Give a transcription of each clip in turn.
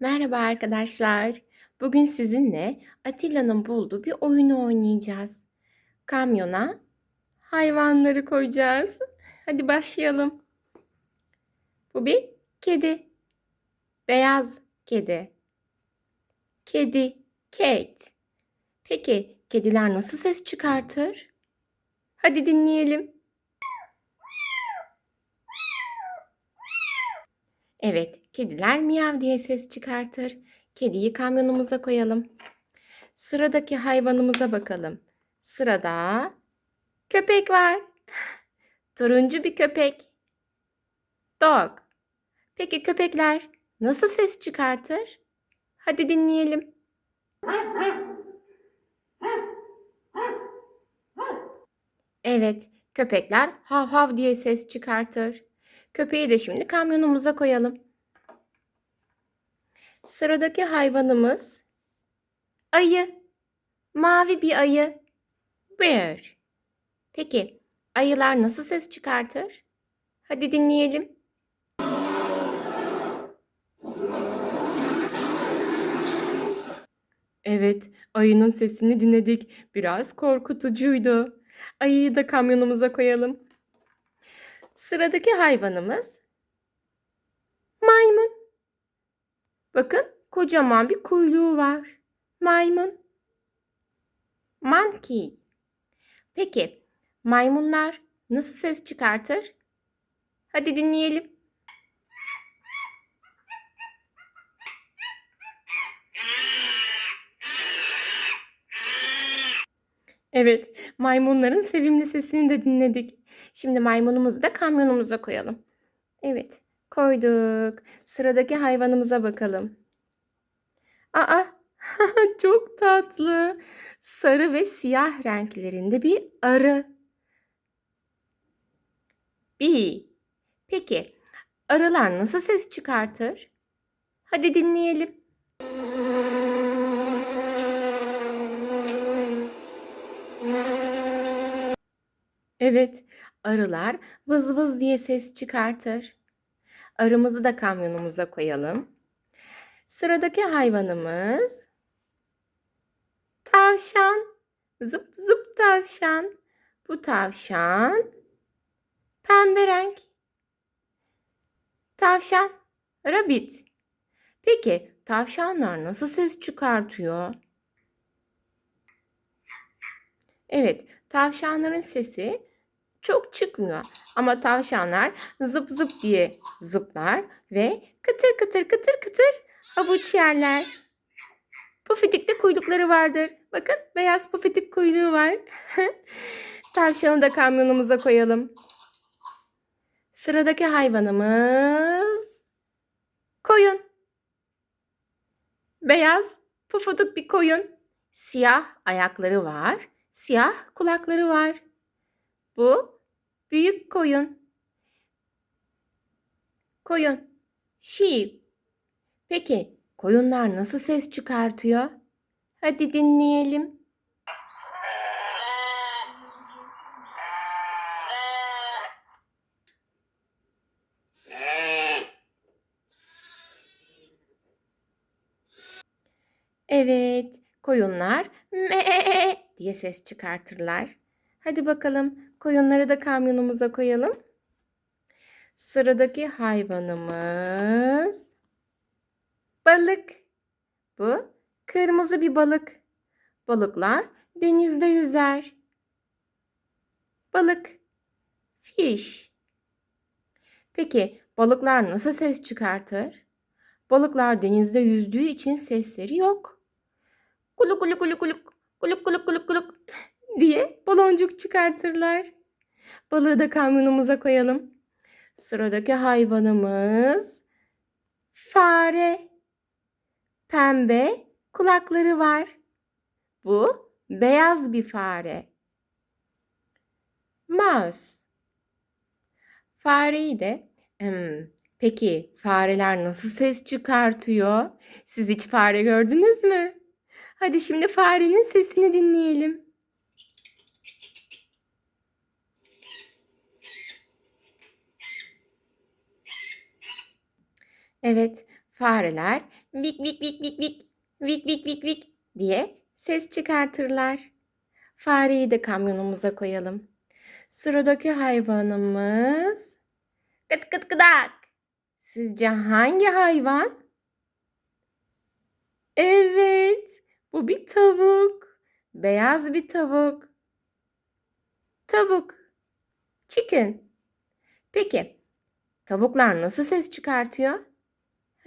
Merhaba arkadaşlar. Bugün sizinle Atilla'nın bulduğu bir oyunu oynayacağız. Kamyona hayvanları koyacağız. Hadi başlayalım. Bu bir kedi. Beyaz kedi. Kedi, Kate. Peki kediler nasıl ses çıkartır? Hadi dinleyelim. Evet, kediler miyav diye ses çıkartır. Kediyi kamyonumuza koyalım. Sıradaki hayvanımıza bakalım. Sırada köpek var. Turuncu bir köpek. Dog. Peki köpekler nasıl ses çıkartır? Hadi dinleyelim. Evet, köpekler hav hav diye ses çıkartır. Köpeği de şimdi kamyonumuza koyalım. Sıradaki hayvanımız ayı. Mavi bir ayı. Bear. Peki ayılar nasıl ses çıkartır? Hadi dinleyelim. Evet, ayının sesini dinledik. Biraz korkutucuydu. Ayıyı da kamyonumuza koyalım. Sıradaki hayvanımız maymun. Bakın kocaman bir kuyruğu var. Maymun. Monkey. Peki maymunlar nasıl ses çıkartır? Hadi dinleyelim. Evet, maymunların sevimli sesini de dinledik. Şimdi maymunumuzu da kamyonumuza koyalım. Evet, koyduk. Sıradaki hayvanımıza bakalım. Aa, çok tatlı. Sarı ve siyah renklerinde bir arı. Bee. Peki, arılar nasıl ses çıkartır? Hadi dinleyelim. Evet, arılar vız vız diye ses çıkartır. Arımızı da kamyonumuza koyalım. Sıradaki hayvanımız tavşan. Zıp zıp tavşan. Bu tavşan pembe renk. Tavşan, rabbit. Peki tavşanlar nasıl ses çıkartıyor? Evet, tavşanların sesi çok çıkmıyor. Ama tavşanlar zıp zıp diye zıplar ve kıtır kıtır kıtır kıtır havuç yerler. Pufidik kuyrukları vardır. Bakın beyaz pufidik kuyruğu var. Tavşanı da kamyonumuza koyalım. Sıradaki hayvanımız koyun. Beyaz pufuduk bir koyun. Siyah ayakları var. Siyah kulakları var. Bu büyük koyun. Koyun. Sheep. Peki koyunlar nasıl ses çıkartıyor? Hadi dinleyelim. Evet, koyunlar me diye ses çıkartırlar. Hadi bakalım koyunları da kamyonumuza koyalım. Sıradaki hayvanımız balık. Bu kırmızı bir balık. Balıklar denizde yüzer. Balık. Fish. Peki balıklar nasıl ses çıkartır? Balıklar denizde yüzdüğü için sesleri yok. Kuluk kuluk kuluk kuluk kuluk kuluk kuluk kuluk diye baloncuk çıkartırlar. Balığı da kamyonumuza koyalım. Sıradaki hayvanımız fare. Pembe kulakları var. Bu beyaz bir fare. Mouse. Fareyi de hmm, peki fareler nasıl ses çıkartıyor? Siz hiç fare gördünüz mü? Hadi şimdi farenin sesini dinleyelim. Evet, Fareler vik vik vik vik vik vik vik vik vik diye ses çıkartırlar. Fareyi de kamyonumuza koyalım. Sıradaki hayvanımız gıt gıt gıdak. Sizce hangi hayvan? Evet, bu bir tavuk. Beyaz bir tavuk. Tavuk. Chicken. Peki, tavuklar nasıl ses çıkartıyor?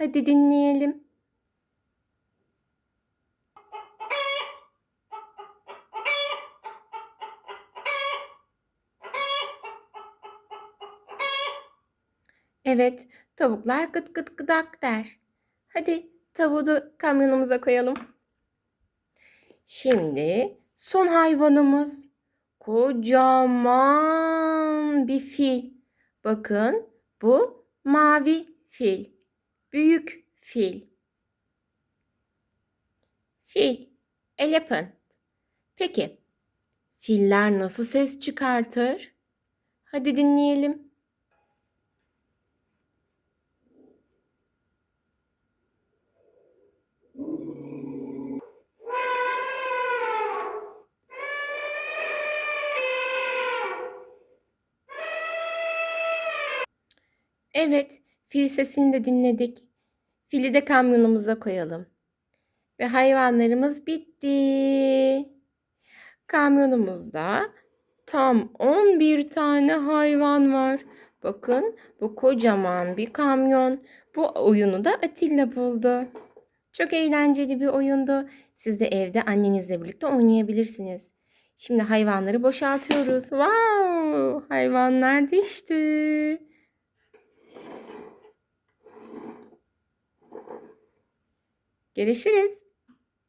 Hadi dinleyelim. Evet, tavuklar gıt gıt gıdak der. Hadi tavuğu kamyonumuza koyalım. Şimdi son hayvanımız kocaman bir fil. Bakın bu mavi fil. Büyük fil. Fil. Elephant. Peki filler nasıl ses çıkartır? Hadi dinleyelim. Evet, fil sesini de dinledik. Fili de kamyonumuza koyalım. Ve hayvanlarımız bitti. Kamyonumuzda tam 11 tane hayvan var. Bakın bu kocaman bir kamyon. Bu oyunu da Atilla buldu. Çok eğlenceli bir oyundu. Siz de evde annenizle birlikte oynayabilirsiniz. Şimdi hayvanları boşaltıyoruz. Wow! Hayvanlar düştü. Görüşürüz.